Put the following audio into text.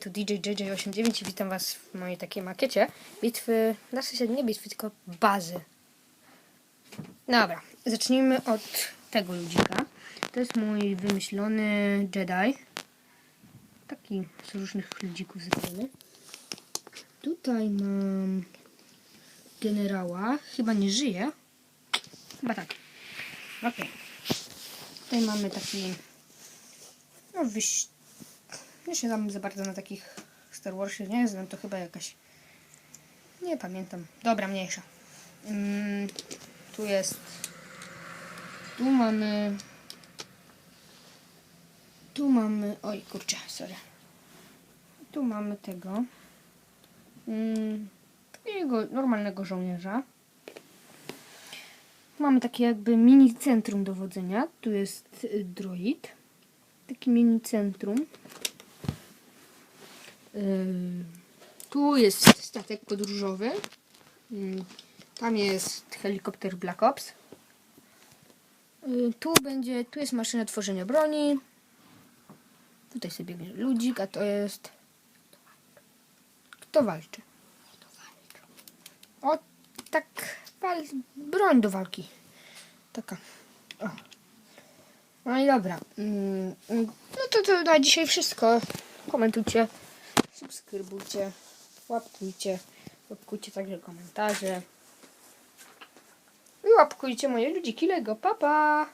Tu DJJJ89 i witam was w mojej takiej makiecie bitwy, znaczy się nie bitwy, tylko bazy. Dobra, zacznijmy od tego ludzika. To jest mój wymyślony Jedi. Taki z różnych ludzików zrobiony. Tutaj mam generała, chyba nie żyje. Chyba tak. Okej. Tutaj mamy taki no wyś... Ja się tam za bardzo na takich Star Warsie nie znam, to chyba jakaś... Nie pamiętam. Dobra, mniejsza. Mm, tu jest... Tu mamy... Tu mamy... Oj, kurczę, sorry. Tu mamy tego. Mm, normalnego żołnierza. Mamy takie jakby mini centrum dowodzenia. Tu jest y, droid. Taki mini centrum. Tu jest statek podróżowy. Ym, Tam jest helikopter Black Ops. Tu będzie, tu jest maszyna tworzenia broni. Tutaj sobie biegnie ludzik, a to jest kto walczy. O, tak, wal, broń do walki. Taka. O. No i dobra. Mm, mm, No to, to na dzisiaj wszystko. Komentujcie, subskrybujcie, łapkujcie, łapkujcie także komentarze. I łapkujcie moje ludziki Lego. Pa, pa!